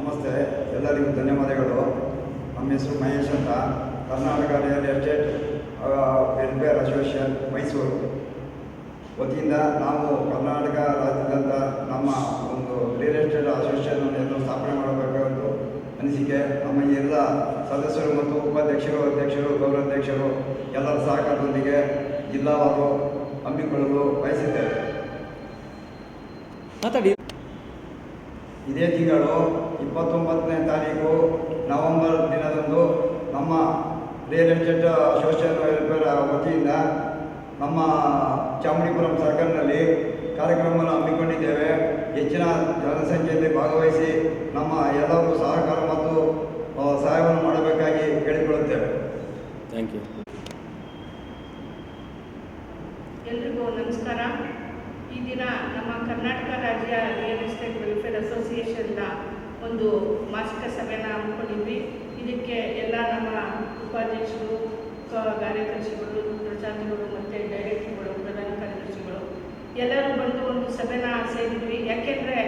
ನಮಸ್ತೆ, ಎಲ್ಲರಿಗೂ ಧನ್ಯವಾದಗಳು. ನಮ್ಮ ಹೆಸರು ಮಹೇಶ್ ಅಂತ. Karnataka real estate welfare association Mysuru. ವತಿಯಿಂದ ನಾವು ಕರ್ನಾಟಕ ರಾಜ್ಯದಂತ ನಮ್ಮ ಒಂದು ರಿಯಲ್ ಎಸ್ಟೇಟ್ ಅಸೋಸಿಯೇಷನ್ ಅನ್ನು ಸ್ಥಾಪನೆ ಮಾಡಬೇಕಾದ್ದು ಅನಿಸಿಕೆ, ನಮ್ಮ ಎಲ್ಲ ಸದಸ್ಯರು ಮತ್ತು ಉಪಾಧ್ಯಕ್ಷರು, ಅಧ್ಯಕ್ಷರು ಗೌರವಾಧ್ಯಕ್ಷರು ಎಲ್ಲರ ಸಹಕಾರದೊಂದಿಗೆ ಜಿಲ್ಲಾವಾರು ಹಮ್ಮಿಕೊಳ್ಳಲು ಬಯಸಿದ್ದೇವೆ. ಮಾತಾಡಿ. ಇದೇ ತಿಂಗಳು ಇಪ್ಪತ್ತೊಂಬತ್ತನೇ ತಾರೀಕು ನವೆಂಬರ್ ದಿನದಂದು ನಮ್ಮ ರಿಯಲ್ ಎಸ್ಟೇಟ್ ಅಸೋಸಿಯೇಷನ್ ವೆಲ್ಫೇರ್ ವತಿಯಿಂದ ನಮ್ಮ ಚಾಮುಂಡಿಪುರಂ ಸರ್ಕಲ್ನಲ್ಲಿ ಕಾರ್ಯಕ್ರಮವನ್ನು ಹಮ್ಮಿಕೊಂಡಿದ್ದೇವೆ. ಹೆಚ್ಚಿನ ಜನಸಂಖ್ಯೆಯಲ್ಲಿ ಭಾಗವಹಿಸಿ ನಮ್ಮ ಎಲ್ಲರೂ ಸಹಕಾರ ಮತ್ತು ಸಹಾಯವನ್ನು ಮಾಡಬೇಕಾಗಿ ಕೇಳಿಕೊಳ್ಳುತ್ತೇವೆ. ಥ್ಯಾಂಕ್ ಯು ಎಲ್ರಿಗೂ ನಮಸ್ಕಾರ. ಈ ದಿನ ನಮ್ಮ ಕರ್ನಾಟಕ ರಾಜ್ಯ ರಿಯಲ್ ಎಸ್ಟೇಟ್ ವೆಲ್ಫೇರ್ ಅಸೋಸಿಯೇಷನ್ನ ಒಂದು ಮಾಸಿಕ ಸಭೆನ ಹಮ್ಮಿಕೊಂಡಿದ್ವಿ. ಇದಕ್ಕೆ ಎಲ್ಲ ನಮ್ಮ ಉಪಾಧ್ಯಕ್ಷರು ಕಾರ್ಯದರ್ಶಿಗಳು ಪ್ರಚಾರಗಳು ಮತ್ತು ಡೈರೆಕ್ಟರ್ಗಳು, ಪ್ರಧಾನ ಕಾರ್ಯದರ್ಶಿಗಳು ಎಲ್ಲರೂ ಬಂದು ಒಂದು ಸಭೆನ ಸೇರಿದ್ವಿ. ಯಾಕೆಂದರೆ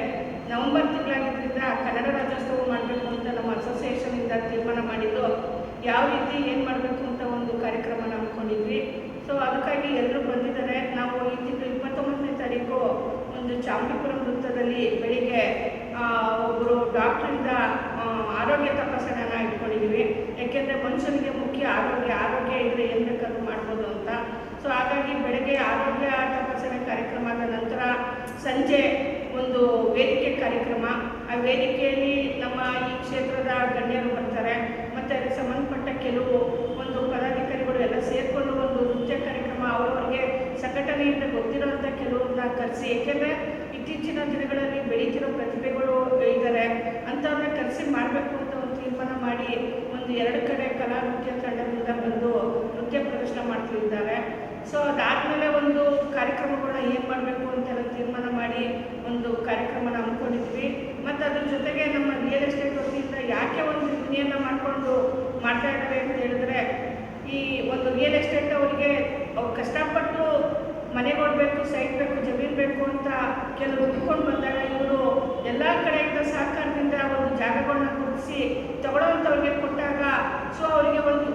ನವಂಬರ್ ತಿಂಗಳಾಗಿದ್ದರಿಂದ ಕನ್ನಡ ರಾಜ್ಯೋತ್ಸವ ಮಾಡಬೇಕು ಅಂತ ನಮ್ಮ ಅಸೋಸಿಯೇಷನಿಂದ ತೀರ್ಮಾನ ಮಾಡಿದ್ದು ಯಾವ ರೀತಿ ಏನು ಮಾಡಬೇಕು ಅಂತ ಒಂದು ಕಾರ್ಯಕ್ರಮನ ಹಮ್ಮಿಕೊಂಡಿದ್ವಿ ಸೊ ಅದಕ್ಕಾಗಿ ಎಲ್ಲರೂ ಬಂದಿದ್ದಾರೆ ನಾವು ಈ ತಿಂಗಳು ಇಪ್ಪತ್ತೊಂಬತ್ತನೇ ತಾರೀಕು ಒಂದು ಚಾಮುಂಡಿಪುರಂ ವೃತ್ತದಲ್ಲಿ ಬೆಳಿಗ್ಗೆ ಆ, ಒಬ್ಬರು ಡಾಕ್ಟ್ರಿಂದ ಆ, ಆರೋಗ್ಯ ತಪಾಸಣೆನ ಯಾಕೆಂದರೆ ಮನುಷ್ಯನಿಗೆ ಮುಖ್ಯ ಆರೋಗ್ಯ ಆರೋಗ್ಯ ಇದ್ದರೆ ಏನು ಬೇಕಾದ್ರೂ ಮಾಡ್ಬೋದು ಅಂತ. ಸೊ ಹಾಗಾಗಿ ಬೆಳಗ್ಗೆ ಆರೋಗ್ಯ ತಪಾಸಣೆ ಕಾರ್ಯಕ್ರಮದ ನಂತರ ಸಂಜೆ ಒಂದು ವೇದಿಕೆ ಕಾರ್ಯಕ್ರಮ. ಆ ವೇದಿಕೆಯಲ್ಲಿ ನಮ್ಮ ಈ ಕ್ಷೇತ್ರದ ಗಣ್ಯರು ಬರ್ತಾರೆ. ಮತ್ತು ಅದಕ್ಕೆ ಸಂಬಂಧಪಟ್ಟ ಕೆಲವು ಒಂದು ಪದಾಧಿಕಾರಿಗಳು ಎಲ್ಲ ಸೇರಿಕೊಂಡು ಒಂದು ನೃತ್ಯ ಕಾರ್ಯಕ್ರಮ ಅವರವರಿಗೆ ಸಂಘಟನೆಯಿಂದ ಗೊತ್ತಿರೋಂಥ ಕೆಲವ್ರನ್ನ ಕರೆಸಿ. ಏಕೆಂದರೆ ಇತ್ತೀಚಿನ ದಿನಗಳಲ್ಲಿ ಬೆಳೀತಿರೋ ಪ್ರತಿಭೆಗಳು ಇದ್ದಾರೆ. ಅಂಥವ್ರನ್ನ ಕರೆಸಿ ಮಾಡಬೇಕು ಅಂತ ಒಂದು ತೀರ್ಮಾನ ಮಾಡಿ ಒಂದು ಎರಡು ಕಡೆ ಕಲಾ ನೃತ್ಯ ತಂಡದಿಂದ ಬಂದು ನೃತ್ಯ ಪ್ರದರ್ಶನ ಮಾಡ್ತಿದ್ದಾರೆ. ಸೊ ಅದಾದಮೇಲೆ ಒಂದು ಕಾರ್ಯಕ್ರಮಗಳನ್ನ ಏನು ಮಾಡಬೇಕು ಅಂತೆಲ್ಲ ತೀರ್ಮಾನ ಮಾಡಿ ಒಂದು ಕಾರ್ಯಕ್ರಮನ ಹಮ್ಮಿಕೊಂಡಿದ್ವಿ. ಮತ್ತು ಅದ್ರ ಜೊತೆಗೆ ನಮ್ಮ ರಿಯಲ್ ಎಸ್ಟೇಟ್ ವತಿಯಿಂದ ಯಾಕೆ ಒಂದು ಯೂನಿಯನ್ನ ಮಾಡಿಕೊಂಡು ಮಾಡ್ತಾ ಇದ್ದಾರೆ ಅಂತ ಹೇಳಿದ್ರೆ, ಈ ಒಂದು ರಿಯಲ್ ಎಸ್ಟೇಟ್ ಅವರಿಗೆ ಅವ್ರು ಕಷ್ಟಪಟ್ಟು ಮನೆ ಕೊಡಬೇಕು ಸೈಟ್ ಬೇಕು, ಜಮೀನು ಬೇಕು ಅಂತ ಕೆಲವರು ಹುಡ್ಕೊಂಡು ಬಂದಾಗ ಇವರು ಎಲ್ಲ ಕಡೆಯಿಂದ ಸಹಕಾರದಿಂದ ಒಂದು ಜಾಗಗಳನ್ನ ಗುರುತಿಸಿ ತಗೊಳ್ಳೋವಂಥವ್ರಿಗೆ ಕೊಟ್ಟಾಗ ಸೊ ಅವರಿಗೆ ಒಂದು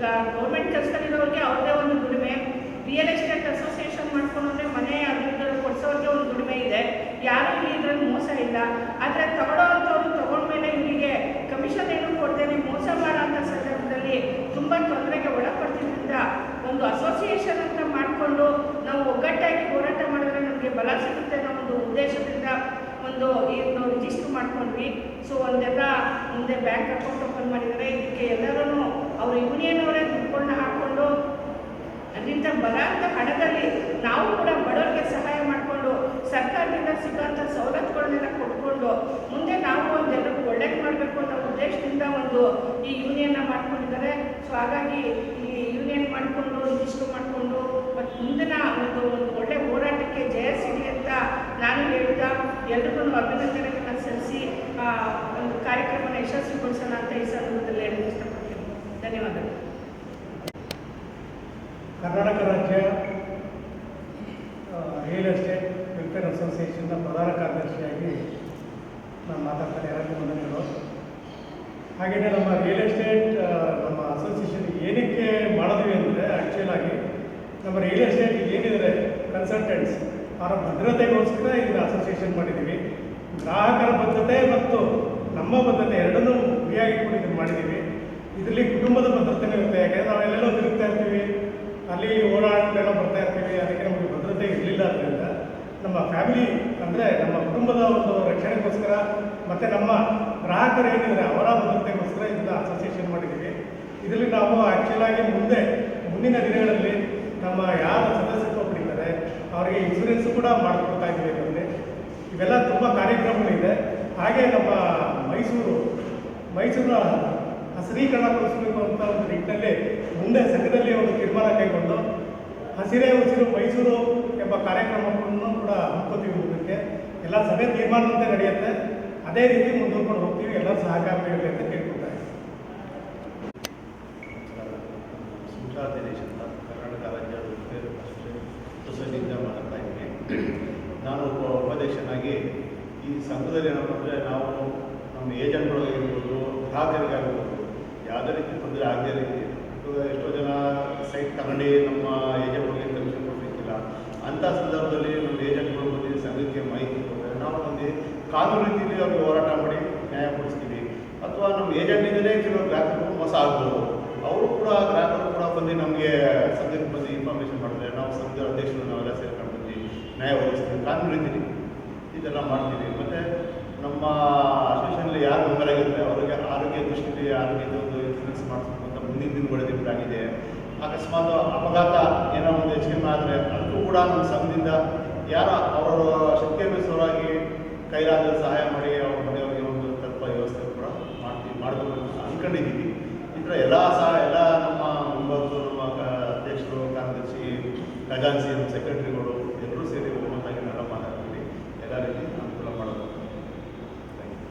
ಈಗ ಗೌರ್ಮೆಂಟ್ ಕೆಲಸದಲ್ಲಿರೋರಿಗೆ ಅವ್ರದೇ ಒಂದು ದುಡಿಮೆ. ರಿಯಲ್ ಎಸ್ಟೇಟ್ ಅಸೋಸಿಯೇಷನ್ ಮಾಡ್ಕೊಂಡ್ರೆ ಮನೆ ಅಭಿವೃದ್ಧಿ ಕೊಡಿಸೋರಿಗೆ ಒಂದು ದುಡಿಮೆ ಇದೆ. ಯಾರು ಇದರಲ್ಲಿ ಮೋಸ ಇಲ್ಲ. ಆದರೆ ತಗೊಳ್ಳೋವಂಥವ್ರು ತಗೊಂಡ್ಮೇಲೆ ಇವರಿಗೆ ಕಮಿಷನ್ ಏನು ಕೊಡ್ತೇನೆ ಮೋಸ ಅಂಥ ಸಂದರ್ಭದಲ್ಲಿ ತುಂಬ ತೊಂದರೆಗೆ ಒಳಪಡ್ತಿದ್ರಿಂದ ಒಂದು ಅಸೋಸಿಯೇಷನ್ ಅಂತ ಮಾಡಿಕೊಂಡು ನಾವು ಒಗ್ಗಟ್ಟಾಗಿ ಹೋರಾಟ ಮಾಡಿದ್ರೆ ನಮಗೆ ಬಲ ಸಿಗುತ್ತೆ ಅನ್ನೋ ಒಂದು ಉದ್ದೇಶದಿಂದ ಒಂದು ಇದನ್ನು ರಿಜಿಸ್ಟರ್ ಮಾಡ್ಕೊಂಡ್ವಿ. ಸೊ ಒಂದೆಲ್ಲ ಮುಂದೆ ಬ್ಯಾಂಕ್ ಅಕೌಂಟ್ ಓಪನ್ ಮಾಡಿದರೆ ಇದಕ್ಕೆ ಎಲ್ಲರೂ ಅವರು ಯೂನಿಯನ್ ಅವರೇ ದುಡ್ಡನ್ನ ಹಾಕ್ಕೊಂಡು ಅದರಿಂದ ಬರೋಂಥ ಹಣದಲ್ಲಿ ನಾವು ಕೂಡ ಬಡವರಿಗೆ ಸಹಾಯ ಮಾಡಿಕೊಂಡು ಸರ್ಕಾರದಿಂದ ಸಿಗೋಂಥ ಸವಲತ್ತುಗಳನ್ನೆಲ್ಲ ಕೊಟ್ಕೊಂಡು ಮುಂದೆ ನಾವು ಒಂದೆಲ್ಲರಿಗೂ ಒಳ್ಳೇದು ಮಾಡಬೇಕು ಅನ್ನೋ ಉದ್ದೇಶದಿಂದ ಒಂದು ಈ ಯೂನಿಯನ್ನ ಮಾಡ್ಕೊಂಡಿದ್ದಾರೆ. ಸೊ ಹಾಗಾಗಿ ಈ ಯೂನಿಯನ್ ಮಾಡಿಕೊಂಡು ರಿಜಿಸ್ಟರ್ ಮಾಡಿಕೊಂಡು ಮತ್ತು ಮುಂದಿನ ಒಂದು ಒಂದು ಒಳ್ಳೆ ಹೋರಾಟಕ್ಕೆ ಜಯ ಸಿಗಲಿ ಅಂತ ನಾನು ಹೇಳಿದ ಎಲ್ರಿಗೂ ಅಭಿನಂದನೆಗಳನ್ನು ಸಲ್ಲಿಸಿ ಒಂದು ಕಾರ್ಯಕ್ರಮನ ಯಶಸ್ವಿಗೊಳಿಸೋಣ ಅಂತ ಈ ಸಂದರ್ಭದಲ್ಲಿ ಧನ್ಯವಾದಗಳು. ಕರ್ನಾಟಕ ರಾಜ್ಯ ರಿಯಲ್ ಎಸ್ಟೇಟ್ ವೆಲ್ಫೇರ್ ಅಸೋಸಿಯೇಷನ್ನ ಪ್ರಧಾನ ಕಾರ್ಯದರ್ಶಿಯಾಗಿ ನಾನು ಮಾತಾಡ್ತಾರೆ ಎರಡು ವಂದನೆಗಳು ಹಾಗೆಯೇ ನಮ್ಮ ರಿಯಲ್ ಎಸ್ಟೇಟ್ ನಮ್ಮ ಅಸೋಸಿಯೇಷನ್ ಏನಕ್ಕೆ ಮಾಡಿದ್ವಿ ಅಂದರೆ ಆ್ಯಕ್ಚುಲಾಗಿ ನಮ್ಮ ರಿಯಲ್ ಎಸ್ಟೇಟ್ ಏನಿದ್ರೆ ಕನ್ಸಲ್ಟೆಂಟ್ಸ್ ಅವರ ಭದ್ರತೆಗೋಸ್ಕರ ಇದನ್ನ ಅಸೋಸಿಯೇಷನ್ ಮಾಡಿದ್ದೀವಿ. ಗ್ರಾಹಕರ ಭದ್ರತೆ ಮತ್ತು ನಮ್ಮ ಭದ್ರತೆ ಎರಡನ್ನೂ ಫ್ರೀಯಾಗಿ ಕೂಡ ಇದನ್ನು ಮಾಡಿದ್ದೀವಿ. ಇದರಲ್ಲಿ ಕುಟುಂಬದ ಭದ್ರತೆ ಇರುತ್ತೆ. ಯಾಕಂದರೆ ನಾವೆಲ್ಲೆಲ್ಲೋ ತಿರುಗ್ತಾ ಇರ್ತೀವಿ. ಅಲ್ಲಿ ಓಡಾಡ್ಕೊಂಡೆಲ್ಲ ಬರ್ತಾ ಇರ್ತೀವಿ. ಅದಕ್ಕೆ ನಮಗೆ ಭದ್ರತೆ ಇರಲಿಲ್ಲ ಅದರಿಂದ ನಮ್ಮ ಫ್ಯಾಮಿಲಿ ಅಂದರೆ ನಮ್ಮ ಕುಟುಂಬದ ಒಂದು ರಕ್ಷಣೆಗೋಸ್ಕರ ಮತ್ತು ನಮ್ಮ ಗ್ರಾಹಕರು ಏನಿದ್ದಾರೆ ಅವರ ಭದ್ರತೆಗೋಸ್ಕರ ಇದನ್ನ ಅಸೋಸಿಯೇಷನ್ ಮಾಡಿದ್ದೀವಿ. ಇದರಲ್ಲಿ ನಾವು ಆ್ಯಕ್ಚುಲಾಗಿ ಮುಂದೆ, ಮುಂದಿನ ದಿನಗಳಲ್ಲಿ ನಮ್ಮ ಯಾರು ಸದಸ್ಯತ್ವ ಪಡಿತಾರೆ, ಅವರಿಗೆ ಇನ್ಸೂರೆನ್ಸ್ ಕೂಡ ಮಾಡಿಕೊಡ್ತಾ ಇದ್ದೀವಿ ಇವೆಲ್ಲ ತುಂಬ ಕಾರ್ಯಕ್ರಮಗಳಿದೆ. ಹಾಗೆ ನಮ್ಮ ಮೈಸೂರು, ಮೈಸೂರಿನ ಹಸಿರೀಕರಣಗೊಳಿಸಬೇಕು ಅಂತ ಒಂದು ನಿಟ್ಟಿನಲ್ಲಿ ಮುಂದೆ ಸಂಘದಲ್ಲಿ ಒಂದು ತೀರ್ಮಾನ ಕೈಗೊಂಡು ಹಸಿರೇ ಉಸಿರು, ಮೈಸೂರು ಎಂಬ ಕಾರ್ಯಕ್ರಮವನ್ನು ಕೂಡ ಹಮ್ಮಿಕೊತೀವಿ ಮುಂದಕ್ಕೆ. ಎಲ್ಲ ಸಭೆ ತೀರ್ಮಾನದಂತೆ ನಡೆಯುತ್ತೆ. ಅದೇ ರೀತಿ ಮುಂದುವರ್ಕೊಂಡು ಹೋಗ್ತೀವಿ. ಎಲ್ಲರೂ ಸಹಕಾರ ನೀಡಲಿ ಅಂತ ದಿನೇಶ್ ಅಂತ ಕರ್ನಾಟಕ ರಾಜ್ಯ ನಾನು ಒಬ್ಬ ಉಪಾಧ್ಯಕ್ಷನಾಗಿ ಈ ಸಂಘದಲ್ಲಿ ಏನಪ್ಪ ಅಂದರೆ ನಾವು ನಮ್ಮ ಏಜ್ ಗ್ರಾಹಕರಿಗಾಗಿರ್ಬೋದು ಯಾವುದೇ ರೀತಿ ತೊಂದರೆ ಆಗದೇ ರೀತಿ ಎಷ್ಟೋ ಜನ ಸೈಟ್ ತಗೊಂಡು ನಮ್ಮ ಏಜೆಂಟ್ಗಳಿಗೆ ಕಮಿಷನ್ ಕೊಡಬೇಕಿಲ್ಲ ಅಂಥ ಸಂದರ್ಭದಲ್ಲಿ ನಮ್ಮ ಏಜೆಂಟ್ಗಳು ಬಂದು ಸಂಘಕ್ಕೆ ಮಾಹಿತಿ ಕೊಟ್ಟರೆ ನಾವು ಬಂದು ಕಾನೂನು ರೀತಿಯಲ್ಲಿ ಅವ್ರಿಗೆ ಹೋರಾಟ ಮಾಡಿ ನ್ಯಾಯ ಕೊಡಿಸ್ತೀವಿ. ಅಥವಾ ನಮ್ಮ ಏಜೆಂಟಿಂದಲೇ ಕೆಲವು ಗ್ರಾಹಕರು ಮೋಸ ಆಗ್ಬೋದು. ಅವರು ಕೂಡ, ಗ್ರಾಹಕರು ಕೂಡ ಬಂದು ನಮಗೆ ಸಂಘಕ್ಕೆ ಬಂದು ಇನ್ಫಾರ್ಮೇಷನ್ ಮಾಡಿದ್ರೆ ನಾವು ಸಂಘದ ಅಧ್ಯಕ್ಷರು ನಾವೆಲ್ಲ ಸೇರ್ಕೊಂಡು ಬಂದು ನ್ಯಾಯ ಒದಗಿಸ್ತೀವಿ. ಕಾನೂನು ರೀತಿಯಲ್ಲಿ ಇದೆಲ್ಲ ಮಾಡ್ತೀವಿ. ಮತ್ತು ನಮ್ಮ ಅಸೋಸಿಯೇಷನಲ್ಲಿ ಯಾರು ಮೆಂಬರ್ ಆಗಿರ್ತಾರೆ, ಅವರಿಗೆ ಆರೋಗ್ಯ ದೃಷ್ಟಿಯಲ್ಲಿ ಆರೋಗ್ಯದ ಒಂದು ಇನ್ಸೂರೆನ್ಸ್ ಮಾಡಿಸ್ಬೇಕು ಮುಂದಿನ ದಿನಗಳಲ್ಲಿ ಇದೆ ಅಕಸ್ಮಾತ್ ಅಪಘಾತ ಏನೋ ಒಂದು ಹೆಚ್ಚು ಆದರೆ ಅದಕ್ಕೂ ಕೂಡ ನಮ್ಮ ಸಂಘದಿಂದ ಯಾರ ಅವರ ಶಕ್ತಿ ಅನುಸಾರವಾಗಿ ಕೈಲಾದ ಸಹಾಯ ಮಾಡಿ ಅವ್ರ ಮನೆಯವರಿಗೆ ಒಂದು ತಲುಪ ವ್ಯವಸ್ಥೆ ಕೂಡ ಮಾಡ್ತೀವಿ ಮಾಡಬೇಕು ಅಂತ ಅಂದ್ಕೊಂಡಿದ್ದೀವಿ ಈ ಥರ ಎಲ್ಲ ಸಹ ಎಲ್ಲ ನಮ್ಮ ಮೆಂಬರ್ಸು ನಮ್ಮ ಕ- ಅಧ್ಯಕ್ಷರು ಕಾರ್ಯದರ್ಶಿ ಖಜಾನ್ಸಿ ನಮ್ಮ ಸೆಕ್ರೆಟರಿಗಳು ಎಲ್ಲರೂ ಸೇರಿ ಒಮ್ಮತ್ತಾಗಿ ನಾವೆಲ್ಲ ಮಾತಾಡ್ತೀವಿ ಎಲ್ಲ ರೀತಿ ಅನುಕೂಲ ಮಾಡೋದು Thank you.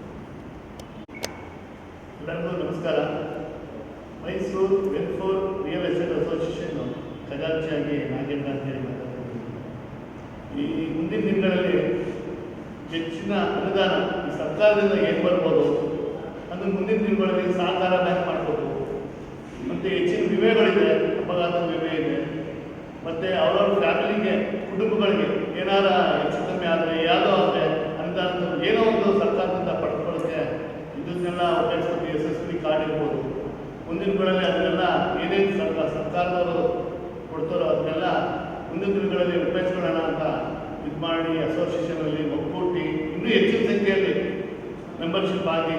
ಎಲ್ಲರಿಗೂ ನಮಸ್ಕಾರ Mysuru welfare real estate association ಖಜಾಂಚಿಯಾಗಿ Nagendra ಅಂತೇಳಿ ಮಾತಾಡ್ತಿದ್ದೀನಿ ಈ ಮುಂದಿನ ದಿನಗಳಲ್ಲಿ ಹೆಚ್ಚಿನ ಅನುದಾನ ಈ ಸರ್ಕಾರದಿಂದ ಏನು ಬರ್ಬೋದು. ಅಂದ್ರೆ ಮುಂದಿನ ದಿನಗಳಲ್ಲಿ ಸಹಕಾರ ಬ್ಯಾಂಕ್ ಮಾಡ್ಬೋದು. ಮತ್ತು ಹೆಚ್ಚಿನ ವಿಮೆಗಳಿದೆ, ಅಪಘಾತ ವಿಮೆ ಇದೆ. ಮತ್ತು ಅವರವ್ರ ಫ್ಯಾಮಿಲಿಗೆ, ಕುಟುಂಬಗಳಿಗೆ ಏನಾರ ಹೆಚ್ಚು ಕಮ್ಮಿ ಆದರೆ, ಯಾವುದೋ ಆದರೆ ಅಂತ ಏನೋ ಒಂದು ಸರ್ಕಾರದಿಂದ ಪಡ್ಕೊಳ್ಳೋಕ್ಕೆ ಇದನ್ನೆಲ್ಲ ಉಪಯೋಗಿಸ್ಕೊಂಡು ಯಶಸ್ವಿ ಕಾರ್ಡ್ ಇರ್ಬೋದು. ಮುಂದಿನ ದಿನಗಳಲ್ಲಿ ಅದನ್ನೆಲ್ಲ ಏನೇನು ಸರ್ಕಾರ ಸರ್ಕಾರದವರು ಕೊಡ್ತಾರೋ ಅದನ್ನೆಲ್ಲ ಮುಂದಿನ ದಿನಗಳಲ್ಲಿ ಉಪಯೋಗಿಸ್ಕೊಳ್ಳೋಣ ಅಂತ ಇದು ಮಾಡಿ ಅಸೋಸಿಯೇಷನಲ್ಲಿ ಒಕ್ಕೂಟಿ ಇನ್ನೂ ಸಂಖ್ಯೆಯಲ್ಲಿ ಮೆಂಬರ್ಶಿಪ್ ಆಗಿ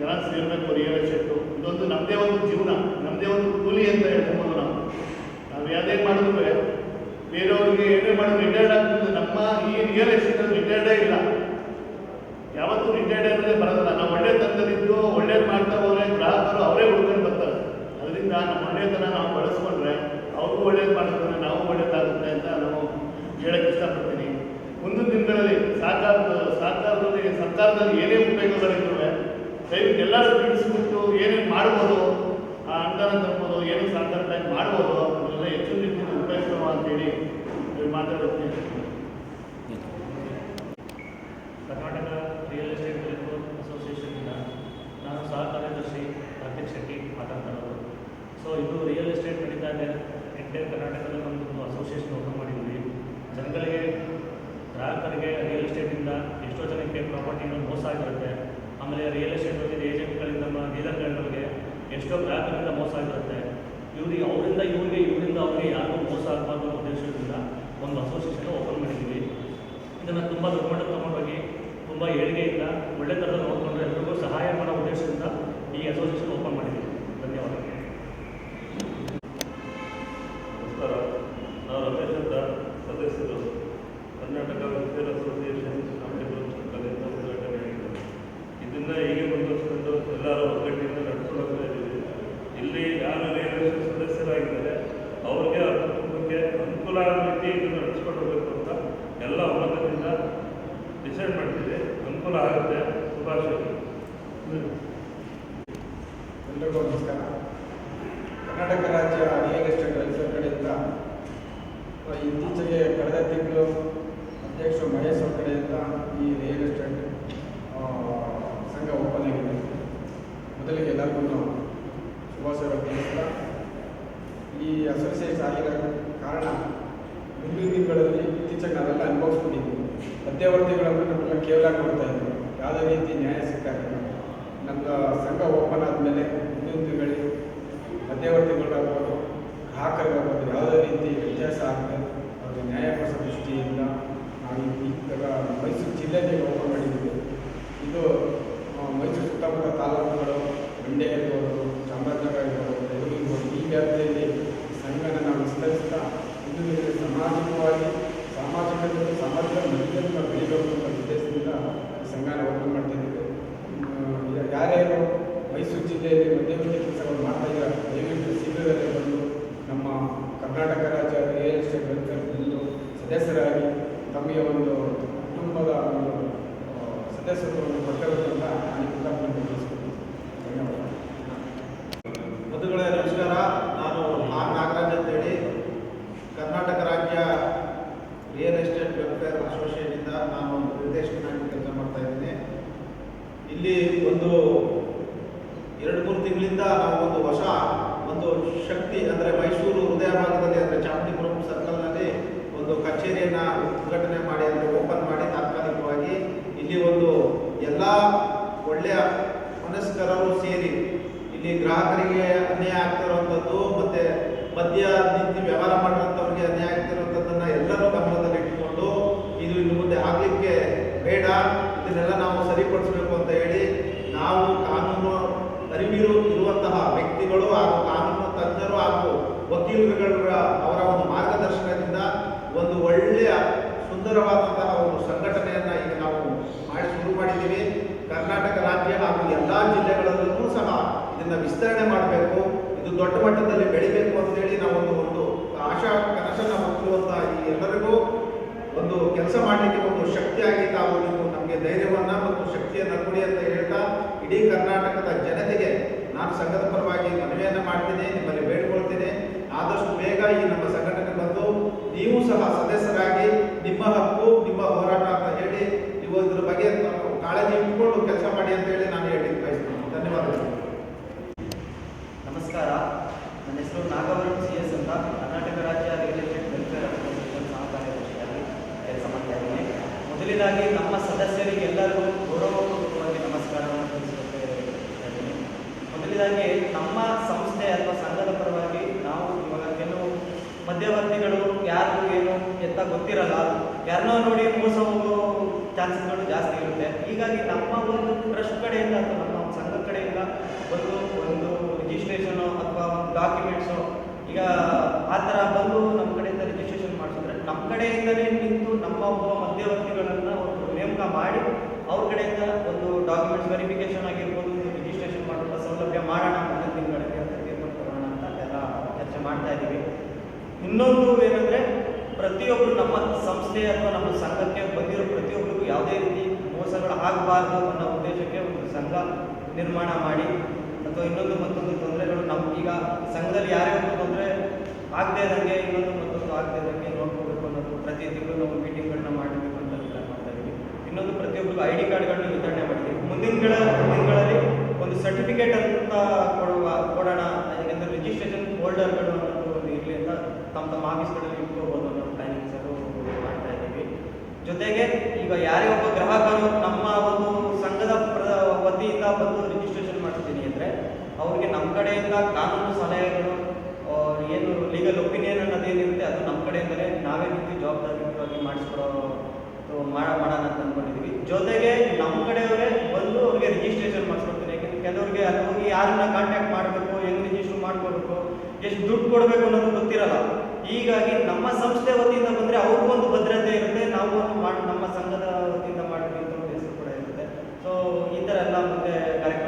ಜನ ಸೇರಬೇಕು ರಿಯಲ್ ಎಸ್ಟೇಟು ಇದೊಂದು ನಮ್ಮದೇ ಒಂದು ಜೀವನ ನಮ್ಮದೇ ಒಂದು ಕೂಲಿ ಅಂತ ಹೇಳ್ಕೊಬೋದು ನಾವು. ನಾವು ಯಾವುದೇ ಮಾಡಿದ್ರು ಬೇರೆಯವ್ರಿಗೆ ಏನೇ ಮಾಡಿದ್ರು ರಿಟೈರ್ಡ್ ಆಗ್ತದೆ ನಮ್ಮ ಈ ರಿಯಲ್ ಎಸ್ಟೇಟ್ ರಿಟೈರ್ಡೇ ಇಲ್ಲ. ಯಾವತ್ತೂ ರಿಟೈರ್ಡ್ ಅನ್ನೋದೇ ಬರೋದಿಲ್ಲ ನಾವು ಒಳ್ಳೆ ತಂದರಿದ್ದು ಒಳ್ಳೇದು ಮಾಡ್ತಾ ಹೋದ್ರೆ ಗ್ರಾಹಕರು ಅವರೇ ಉಳ್ಕೊಂಡು ಬರ್ತಾರೆ. ಅದರಿಂದ ನಮ್ಮ ಒಳ್ಳೆತನ ನಾವು ಬಳಸ್ಕೊಂಡ್ರೆ ಅವ್ರಿಗೂ ಒಳ್ಳೇದು ಮಾಡಿದ್ರೆ ನಾವು ಒಳ್ಳೇದಾಗುತ್ತೆ ಅಂತ ನಾವು ಹೇಳಕ್ಕೆ ಇಷ್ಟಪಡ್ತೀನಿ. ಮುಂದಿನ ದಿನಗಳಲ್ಲಿ ಸಾಕಾರ ಸರ್ಕಾರದಲ್ಲಿ ಸರ್ಕಾರದಲ್ಲಿ ಏನೇ ಉಪಯೋಗಗಳಿದ್ರು ದಯವಿಟ್ಟು ಎಲ್ಲರೂ ತಿಳಿಸ್ಬಿಟ್ಟು ಏನೇನು ಮಾಡ್ಬೋದು ಅನುದಾನ ತರ್ಬೋದು, ಏನು ಸರ್ಕಾರ ಮಾಡ್ಬೋದು ಅದನ್ನೆಲ್ಲ ಹೆಚ್ಚು ರೀತಿಯಲ್ಲಿ ಉಪಯೋಗಿಸೋಣ ಅಂತೇಳಿ ಮಾತಾಡುತ್ತೀನಿ ಕರ್ನಾಟಕ ರಿಯಲ್ ಎಸ್ಟೇಟ್ ಡೆವಲಪರ್ ಅಸೋಸಿಯೇಷನ್ನಿಂದ ನಾನು ಸಹ ಕಾರ್ಯದರ್ಶಿ ಕಾರ್ತಿಕ್ ಶೆಟ್ಟಿ ಮಾತಾಡ್ತಾ ಸೊ ಇದು ರಿಯಲ್ ಎಸ್ಟೇಟ್ ನಡೀತಾ ಇದೆ. ಎಂಟೈರ್ ಕರ್ನಾಟಕದಲ್ಲಿ ಒಂದು ಅಸೋಸಿಯೇಷನ್ ಓಪನ್ ಮಾಡಿದ್ವಿ ಜನಗಳಿಗೆ ಎಷ್ಟೋ ಜನಕ್ಕೆ ಪ್ರಾಪರ್ಟಿಗಳು ಮೋಸ ಆಗಿರುತ್ತೆ. ಆಮೇಲೆ ರಿಯಲ್ ಎಸ್ಟೇಟ್ ಬಗ್ಗೆ ಏಜೆಂಟ್ಗಳಿಂದ ಡೀಲರ್ಗಳಿಗೆ ಎಷ್ಟೋ ಗ್ರಾಹಕರಿಂದ ಮೋಸ ಆಗಿರುತ್ತೆ. ಇವ್ರಿಗೆ ಅವರಿಂದ ಇವರಿಗೆ, ಇವರಿಂದ ಅವರಿಗೆ ಯಾರಿಗೂ ಮೋಸ ಆಗಬಾರ್ದು ಅನ್ನೋ ಉದ್ದೇಶದಿಂದ ಒಂದು ಅಸೋಸಿಯೇಷನ್ ಓಪನ್ ಮಾಡಿದ್ದೀವಿ. ಇದನ್ನು ತುಂಬ ದೊಡ್ಡ ಮಟ್ಟಕ್ಕೆ ತಗೊಂಡೋಗಿ ತುಂಬ ಏಳಿಗೆಯಿಂದ ಒಳ್ಳೆ ಥರದ ನೋಡಿಕೊಂಡು ಎಲ್ರಿಗೂ ಸಹಾಯ ಮಾಡೋ ಉದ್ದೇಶದಿಂದ ಈ ಅಸೋಸಿಯೇಷನ್ ಓಪನ್ ಮಾಡಿದ್ದೀವಿ ಧನ್ಯವಾದಗಳು ನಮಸ್ಕಾರ ನಾವು ರಮೇಶ್ ಅಂತ ಸದಸ್ಯರು ಕರ್ನಾಟಕ ವೆಲ್ಫೇರ್ ಅಸೋಸಿಯೇಷನ್ ಕಾಂಪಿಟೇಬಲ್ ಕಲೆಯಿಂದ ಉದ್ಘಾಟನೆ ಆಗಿದೆ ಇದನ್ನು ಹೀಗೆ ಮುಂದುವರಿಸ್ಕೊಂಡು ಎಲ್ಲರೂ ಒಗ್ಗಟ್ಟಿನಿಂದ ನಡ್ಸ್ಕೊಳ್ತಾ ಇದ್ದೀವಿ ಇಲ್ಲಿ ಯಾರು ರಿಯಲ್ ಸದಸ್ಯರಾಗಿದ್ದಾರೆ ಅವ್ರಿಗೆ ಅವ್ರ ಕುಟುಂಬಕ್ಕೆ ಅನುಕೂಲ ಆಗೋ ರೀತಿ ಇದನ್ನು ನಡೆಸ್ಕೊಂಡು ಹೋಗ್ಬೇಕು ಅಂತ ಎಲ್ಲ ಒಮ್ಮತದಿಂದ ಡಿಸೈಡ್ ಮಾಡ್ತೀವಿ ಅನುಕೂಲ ಆಗುತ್ತೆ ಶುಭಾಶಯಗಳು ಎಲ್ರಿಗೂ ನಮಸ್ಕಾರ ಕರ್ನಾಟಕ ರಾಜ್ಯ ರಿಯಲ್ ಎಸ್ಟೇಟ್ ವೆಲ್ಫೇರ್ ಕಡೆಯಿಂದ ಆ, ಇತ್ತೀಚೆಗೆ ಕಳೆದ ತಿಂಗಳು ಅಧ್ಯಕ್ಷರು ಮಹೇಶ್ ಅವ್ರ ಕಡೆಯಿಂದ ಈ ರಿಯಲ್ ಎಸ್ಟೇಟ್ ಆ, ಸಂಘ ಓಪನ್ ಆಗಿದೆ ಮೊದಲಿಗೆ ಎಲ್ಲರಿಗೂ ಶುಭಾಶಯಗಳು ತಿಳಿಸ್ತಾ, ಈ ಅಸೋಸಿಯೇಷನ್ ಆಗಿರೋ ಕಾರಣ ಮುಂದಿನ ದಿನಗಳಲ್ಲಿ ಇತ್ತೀಚೆಗೆ ನಾವೆಲ್ಲ ಅನುಭವಿಸ್ಕೊಂಡಿದ್ದೀವಿ ಮಧ್ಯವರ್ತಿಗಳನ್ನು ನಮ್ಮೆಲ್ಲ ಕೇವಲ ಕೊಡ್ತಾ ಇದ್ವಿ. ಯಾವುದೇ ರೀತಿ ನ್ಯಾಯ ಸಿಕ್ಕಾಗಿಲ್ಲ ನಮ್ಮ ಸಂಘ ಓಪನ್ ಆದಮೇಲೆ ಮುಂದಿನ ದಿನಗಳಲ್ಲಿ ಮಧ್ಯವರ್ತಿಗಳಾಗ್ಬೋದು ಗ್ರಾಹಕರಿಗಾಗ್ಬೋದು ಯಾವುದೇ ರೀತಿ ವ್ಯತ್ಯಾಸ ಆಗದೆ ಅವ್ರಿಗೆ ನ್ಯಾಯ ದೃಷ್ಟಿಯಿಂದ ನಾವು ಈ ಥರ ಮೈಸೂರು ಜಿಲ್ಲೆಗೆ ಓಪನ್ ಮಾಡಿದ್ದೀವಿ ಇದು ಆ, ಮೈಸೂರು ಸುತ್ತಮುತ್ತ ತಾಲೂಕುಗಳು ಮಂಡ್ಯ ಇರ್ಬೋದು ಚಾಮರಾಜನಗರ ಇರ್ಬೋದು ಬೆಳಗಾವಿ ಇರ್ಬೋದು ಈ ವ್ಯಾಪ್ತಿಯಲ್ಲಿ ಈ ಸಂಘನ ನಾವು ವಿಸ್ತರಿಸ್ತಾ ಇದು ಸಾಮಾಜಿಕವಾಗಿ ಸಾಮಾಜಿಕ ಜೊತೆ ಸಾಮಾಜಿಕ ಮಧ್ಯದಲ್ಲಿ ನಾವು ಬೆಳಿಬೇಕು ಅನ್ನೋ ಉದ್ದೇಶದಿಂದ ಈ ಸಂಘನ ಓಪನ್ ಮಾಡ್ತಿದ್ದೀವಿ ಹ್ಮ್, ಯಾರ್ಯಾರು ಮೈಸೂರು ಜಿಲ್ಲೆಯಲ್ಲಿ ಮಧ್ಯವರ್ತಿ ಕೆಲಸಗಳು ಮಾಡ್ತಾ ಇದ್ದಾರೆ ದಯವಿಟ್ಟು ಶೀಘ್ರದಲ್ಲೇ ಬಂದು ನಮ್ಮ ಕರ್ನಾಟಕ ರಾಜ್ಯ ರಿಯಲ್ ಎಸ್ಟೇಟ್ ವೆಲ್ಫೇರ್ ಒಂದು ಸದಸ್ಯರಾಗಿ ತಮಗೆ ಒಂದು ಕುಟುಂಬದ ಒಂದು ಸದಸ್ಯತ್ವವನ್ನು ಅಂತ ನಾನು ಕೃತಜ್ಞತೆ ತಿಳಿಸ್ಕೊಡ್ತೀನಿ ನಮಸ್ಕಾರ. ನಾನು ಆರ್ ನಾಗರಾಜ್ ಅಂತೇಳಿ ಕರ್ನಾಟಕ ರಾಜ್ಯ ರಿಯಲ್ ಎಸ್ಟೇಟ್ ವೆಲ್ಫೇರ್ ಅಸೋಸಿಯೇಷನಿಂದ ನಾನು ನಿರ್ದೇಶಕನಾಗಿ ಕೆಲಸ ಮಾಡ್ತಾ ಇದ್ದೀನಿ. ಇಲ್ಲಿ ಒಂದು ಎರಡು, ಮೂರು ತಿಂಗಳಿಂದ ನಾವು ಒಂದು ಹೊಸ ಒಂದು ಶಕ್ತಿ, ಅಂದರೆ ಮೈಸೂರು ಹೃದಯ ಭಾಗದಲ್ಲಿ, ಅಂದರೆ ಚಾಮುಂಡಿಪುರಂ ಸರ್ಕಲ್ನಲ್ಲಿ ಒಂದು ಕಚೇರಿಯನ್ನು ಉದ್ಘಾಟನೆ ಮಾಡಿ, ಅಂದರೆ ಓಪನ್ ಮಾಡಿ ತಾತ್ಕಾಲಿಕವಾಗಿ ಇಲ್ಲಿ ಒಂದು ಎಲ್ಲ ಒಳ್ಳೆಯ ಮನಸ್ಕರರು ಸೇರಿ ಇಲ್ಲಿ ಗ್ರಾಹಕರಿಗೆ ಅನ್ಯಾಯ ಆಗ್ತಿರುವಂಥದ್ದು ಮತ್ತು ಮದ್ಯ ನಿಂತು ವ್ಯವಹಾರ ಮಾಡುವಂಥವ್ರಿಗೆ ಅನ್ಯಾಯ ಆಗ್ತಿರುವಂಥದ್ದನ್ನು ಎಲ್ಲರೂ ಗಮನದಲ್ಲಿ ಇಟ್ಟುಕೊಂಡು ಇದು ಇನ್ನು ಮುಂದೆ ಆಗಲಿಕ್ಕೆ ಬೇಡ, ಇದನ್ನೆಲ್ಲ ನಾವು ಸರಿಪಡಿಸಬೇಕು ಅಂತ ಹೇಳಿ ನಾವು ಕಾನೂನು ಅರಿವಿರು ಇರುವಂತಹ ವ್ಯಕ್ತಿಗಳು ಹಾಗೂ ಕಾನೂನು ತಜ್ಞರು ಹಾಗೂ ವಕೀಲರುಗಳ ಒಂದು ಒಳ್ಳೆಯ ಸುಂದರವಾದಂತಹ ಒಂದು ಸಂಘಟನೆಯನ್ನ ಈಗ ನಾವು ಮಾಡಿ ಶುರು ಮಾಡಿದ್ದೀವಿ. ಕರ್ನಾಟಕ ರಾಜ್ಯ ಹಾಗೂ ಎಲ್ಲ ಜಿಲ್ಲೆಗಳಲ್ಲೂ ಸಹ ಇದನ್ನ ವಿಸ್ತರಣೆ ಮಾಡಬೇಕು. ಇದು ದೊಡ್ಡ ಮಟ್ಟದಲ್ಲಿ ಬೆಳಿಬೇಕು ಅಂತೇಳಿ ನಾವು ಒಂದು ಆಶಾ ಕನಸನ್ನ ಹೊತ್ತಿರುವಂತಹ ಈ ಎಲ್ಲರಿಗೂ ಒಂದು ಕೆಲಸ ಮಾಡಲಿಕ್ಕೆ ಒಂದು ಶಕ್ತಿಯಾಗಿ ತಾವು ನೀವು ನಮಗೆ ಧೈರ್ಯವನ್ನು ಮತ್ತು ಶಕ್ತಿಯನ್ನು ಕೊಡಿ ಅಂತ ಹೇಳ್ತಾ ಇಡೀ ಕರ್ನಾಟಕದ ಜನತೆಗೆ ನಾನು ಸಂಘದ ಪರವಾಗಿ ಮನವಿಯನ್ನು ಮಾಡ್ತೀನಿ, ನಿಮ್ಮಲ್ಲಿ ಬೇಡ್ಕೊಳ್ತೀನಿ. ಆದಷ್ಟು ಬೇಗ ಈ ನಮ್ಮ ಬಂದು ನೀವು ಸಹ ಸದಸ್ಯರಾಗಿ ನಿಮ್ಮ ಹಕ್ಕು, ನಿಮ್ಮ ಹೋರಾಟ ಅಂತ ಹೇಳಿ ನೀವು ಇದ್ರ ಬಗ್ಗೆ ಕಾಳಜಿ ಇಟ್ಕೊಂಡು ಕೆಲಸ ಮಾಡಿ ಅಂತ ಹೇಳಿ ನಾನು ಹೇಳಿ ಬಯಸ್ತೀನಿ ಧನ್ಯವಾದಗಳು ನಮಸ್ಕಾರ ನನ್ನ ಹೆಸರು ನಾಗವರಂ ಸಿ ಎಸ್ ಅಂತ ಕರ್ನಾಟಕ ರಾಜ್ಯ ರಿಯಲ್ ಎಸ್ಟೇಟ್ ವೆಲ್ಫೇರ್ ಅಸೋಸಿಯೇಷನ್ ಸಹ ಕಾರ್ಯದರ್ಶಿಯಾಗಿ ಕೆಲಸ ಮಾಡ್ತಾ ಇದ್ದೀನಿ ಮೊದಲಿನಾಗಿ ನಮ್ಮ ಸದಸ್ಯರಿಗೆಲ್ಲರಿಗೂ ಗೌರವಪೂರ್ವಕವಾಗಿ ನಮಸ್ಕಾರವನ್ನು ತಿಳಿಸೋಕೆ ಇದ್ದೀನಿ ಮೊದಲಿನಾಗಿ ನಮ್ಮ ಸಂಸ್ಥೆ ಅಥವಾ ಸಂಘದ ಪರವಾಗಿ ನಾವು ಇವಾಗ ಕೆಲವು ಮಧ್ಯವರ್ತಿಗಳು ಯಾರು ಏನು ಅಂತ ಗೊತ್ತಿರಲ್ಲ ಯಾರನ್ನೋ ನೋಡಿ ಮೋಸ ಹೋಗೋ ಚಾನ್ಸಸ್ಗಳು ಜಾಸ್ತಿ ಇರುತ್ತೆ. ಹೀಗಾಗಿ ನಮ್ಮ ಒಂದು ಟ್ರಸ್ಟ್ ಕಡೆಯಿಂದ ಅಥವಾ ನಮ್ಮ ಸಂಘ ಕಡೆಯಿಂದ ಒಂದು ಒಂದು ರಿಜಿಸ್ಟ್ರೇಷನ್ ಅಥವಾ ಒಂದು ಡಾಕ್ಯುಮೆಂಟ್ಸು ಈಗ ಆ ಥರ ಬಂದು ನಮ್ಮ ಕಡೆಯಿಂದ ರಿಜಿಸ್ಟ್ರೇಷನ್ ಮಾಡಿಸಿದ್ರೆ ನಮ್ಮ ಕಡೆಯಿಂದಲೇ ನಿಂತು ನಮ್ಮ ಒಬ್ಬ ಮಧ್ಯವರ್ತಿಗಳನ್ನು ಒಂದು ನೇಮಕ ಮಾಡಿ ಅವ್ರ ಕಡೆಯಿಂದ ಒಂದು ಡಾಕ್ಯುಮೆಂಟ್ಸ್ ವೆರಿಫಿಕೇಶನ್ ಆಗಿರ್ಬೋದು ರಿಜಿಸ್ಟ್ರೇಷನ್ ಮಾಡುವಂಥ ಸೌಲಭ್ಯ ಮಾಡೋಣ, ಮುಂದಿನ ತಿಂಗಳಿಗೆ ಅಂತ ತೀರ್ಮಾನ ತಗೋಣ ಅಂತ ಎಲ್ಲ ಚರ್ಚೆ ಮಾಡ್ತಾ ಇದ್ದೀವಿ. ಇನ್ನೊಂದು ಏನಂದ್ರೆ ಪ್ರತಿಯೊಬ್ಬರು ನಮ್ಮ ಸಂಸ್ಥೆ ಅಥವಾ ನಮ್ಮ ಸಂಘಕ್ಕೆ ಬಂದಿರೋ ಪ್ರತಿಯೊಬ್ಬರಿಗೂ ಯಾವುದೇ ರೀತಿ ಮೋಸಗಳು ಆಗಬಾರ್ದು ಅನ್ನೋ ಉದ್ದೇಶಕ್ಕೆ ಒಂದು ಸಂಘ ನಿರ್ಮಾಣ ಮಾಡಿ ಅಥವಾ ಇನ್ನೊಂದು ಮತ್ತೊಂದು ತೊಂದರೆಗಳು ನಮ್ಮ ಈಗ ಸಂಘದಲ್ಲಿ ಯಾರೇ ಒಂದು ತೊಂದರೆ ಆಗದೆ ಇದ್ದಂಗೆ ಇನ್ನೊಂದು ಮತ್ತೊಂದು ಆಗದೆ ಇದ್ದಂಗೆ ನೋಡ್ಕೋಬೇಕು ಅನ್ನೋದು ಪ್ರತಿ ತಿಂಗಳು ನಾವು ಮೀಟಿಂಗ್ಗಳನ್ನ ಮಾಡಬೇಕು ಅಂತ ಪ್ಲಾನ್ ಮಾಡ್ತಾ ಇದ್ದೀವಿ. ಇನ್ನೊಂದು ಪ್ರತಿಯೊಬ್ಬರಿಗೂ ಐ ಡಿ ಕಾರ್ಡ್ಗಳನ್ನ ವಿತರಣೆ ಮಾಡ್ತೀವಿ ಮುಂದಿನ ದಿನಗಳ ದಿನಗಳಲ್ಲಿ ಒಂದು ಸರ್ಟಿಫಿಕೇಟ್ ಅಂತ ಕೊಡುವ ಕೊಡೋಣ ಯಾಕೆಂದರೆ ರಿಜಿಸ್ಟ್ರೇಷನ್ ಹೋಲ್ಡರ್ಗಳು ಅನ್ನೋದು ಒಂದು ಇರಲಿ ಅಂತ ತಮ್ಮ ತಮ್ಮ ಆಫೀಸ್ಗಳಲ್ಲಿ ಇಟ್ಕೋಬೋದು ಅನ್ನೋ ಪ್ಲಾನಿಂಗ್ಸ್ ಅದು ಮಾಡ್ತಾ ಇದ್ದೀವಿ. ಜೊತೆಗೆ ಈಗ ಯಾರೇ ಒಬ್ಬ ಗ್ರಾಹಕರು ನಮ್ಮ ಒಂದು ಸಂಘದ ವತಿಯಿಂದ ಬಂದು ರಿಜಿಸ್ಟ್ರೇಷನ್ ಮಾಡ್ತೀನಿ ಅಂದರೆ, ಅವ್ರಿಗೆ ನಮ್ಮ ಕಡೆಯಿಂದ ಕಾನೂನು ಸಲಹೆಗಳು ಏನು ಲೀಗಲ್ ಒಪಿನಿಯನ್ ಅನ್ನೋದೇನಿರುತ್ತೆ ಅದು ನಮ್ಮ ಕಡೆಯಿಂದಲೇ ನಾವೇ ನಿಂತು ಜವಾಬ್ದಾರಿಯುತವಾಗಿ ಮಾಡಿಸ್ಕೊಡೋ ಮಾಡೋಣ ಅಂತ ಅಂದ್ಕೊಂಡಿದ್ದೀವಿ ಜೊತೆಗೆ ನಮ್ಮ ಕಡೆಯವರೇ ಬಂದು ಅವ್ರಿಗೆ ರಿಜಿಸ್ಟ್ರೇಷನ್ ಮಾಡಿಸ್ಕೊಡ್ತೀನಿ. ಯಾಕಂದ್ರೆ ಕೆಲವರಿಗೆ ಅಲ್ಲಿ ಹೋಗಿ ಯಾರನ್ನ ಕಾಂಟ್ಯಾಕ್ಟ್ ಮಾಡಬೇಕು, ಹೆಂಗೆ ರಿಜಿಸ್ಟರ್ ಮಾಡ್ಕೋಬೇಕು, ಎಷ್ಟು ದುಡ್ಡು ಕೊಡಬೇಕು ಅನ್ನೋದು ಗೊತ್ತಿರಲ್ಲ. ಹೀಗಾಗಿ ನಮ್ಮ ಸಂಸ್ಥೆ ವತಿಯಿಂದ ಬಂದರೆ ಅವ್ರಿಗೊಂದು ಭದ್ರತೆ ಇರುತ್ತೆ, ನಾವು ಒಂದು ಮಾಡಿ, ನಮ್ಮ ಸಂಘದ ವತಿಯಿಂದ ಮಾಡಬೇಕು ಅಂತ ಹೆಸರು ಕೂಡ ಇರುತ್ತೆ. ಸೊ ಈ ಥರ ಎಲ್ಲ ಮುಂದೆ ಕಾರ್ಯಕ್ರಮ